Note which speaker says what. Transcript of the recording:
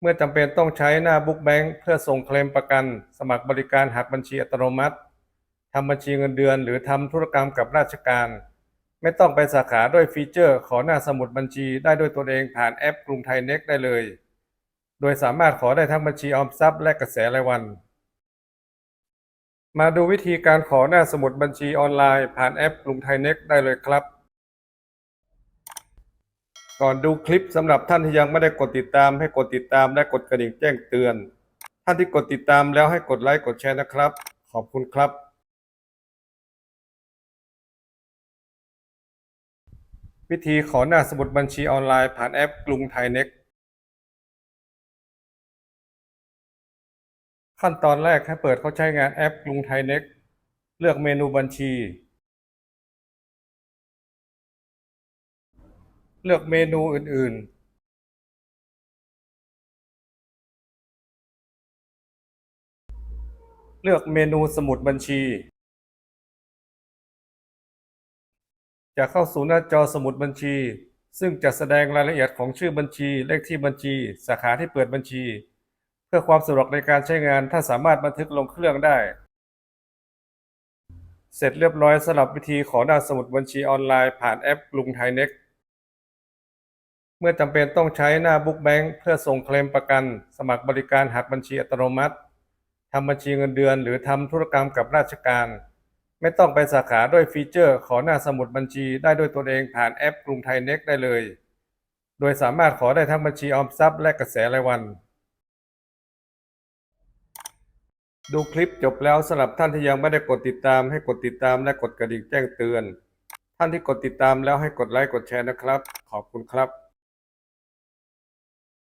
Speaker 1: เมื่อจำเป็นต้องใช้หน้าบุ๊กแบงค์เพื่อส่งเคลมประกัน สมัครบริการหักบัญชีอัตโนมัติทำบัญชีเงินเดือน หรือทำธุรกรรมกับราชการ ไม่ต้องไปสาขาด้วยฟีเจอร์ ขอหน้าสมุดบัญชีได้ด้วยตนเองผ่านแอปกรุงไทยเน็กได้เลย โดยสามารถขอได้ทั้งบัญชีออมทรัพย์และกระแสรายวัน มาดูวิธีการขอหน้าสมุดบัญชีออนไลน์ ผ่านแอปกรุงไทยเน็กได้เลยครับ ก่อนดูคลิปสำหรับท่านที่ยังไม่ได้กดติดตามให้กดติดตามและกดกระดิ่งแจ้งเตือน ท่านที่กดติดตามแล้วให้กดไลค์กดแชร์นะครับ ขอบคุณครับ วิธีขอหน้าสมุดบัญชีออนไลน์ผ่านแอปกรุงไทยเน็กขั้นตอนแรกให้เปิดเข้าใช้งานแอปกรุงไทยเน็กเลือกเมนูบัญชี เลือกเมนูอื่น ๆเลือกเมนูสมุดบัญชี จะเข้าสู่หน้าจอสมุดบัญชี ซึ่งจะแสดงรายละเอียดของชื่อบัญชี เลขที่บัญชี สาขาที่เปิดบัญชี เพื่อความสะดวกในการใช้งานถ้าสามารถบันทึกลงเครื่องได้ เสร็จเรียบร้อยสำหรับวิธีขอหน้าสมุดบัญชีออนไลน์ผ่านแอปกรุงไทยเน็ก เมื่อจำเป็นต้องใช้หน้าบุ๊กแบงค์เพื่อส่งเคลมประกัน สมัครบริการหักบัญชีอัตโนมัติทำบัญชีเงินเดือน หรือทำธุรกรรมกับราชการ ไม่ต้องไปสาขาด้วยฟีเจอร์ ขอหน้าสมุดบัญชีได้ด้วยตนเองผ่านแอปกรุงไทยเน็กได้เลย โดยสามารถขอได้ทั้งบัญชีออมทรัพย์และกระแสรายวัน ดูคลิปจบแล้วสำหรับท่านที่ยังไม่ได้กดติดตาม ให้กดติดตามและกดกระดิ่งแจ้งเตือน ท่านที่กดติดตามแล้วให้กดไลค์กดแชร์นะครับ ขอบคุณครับ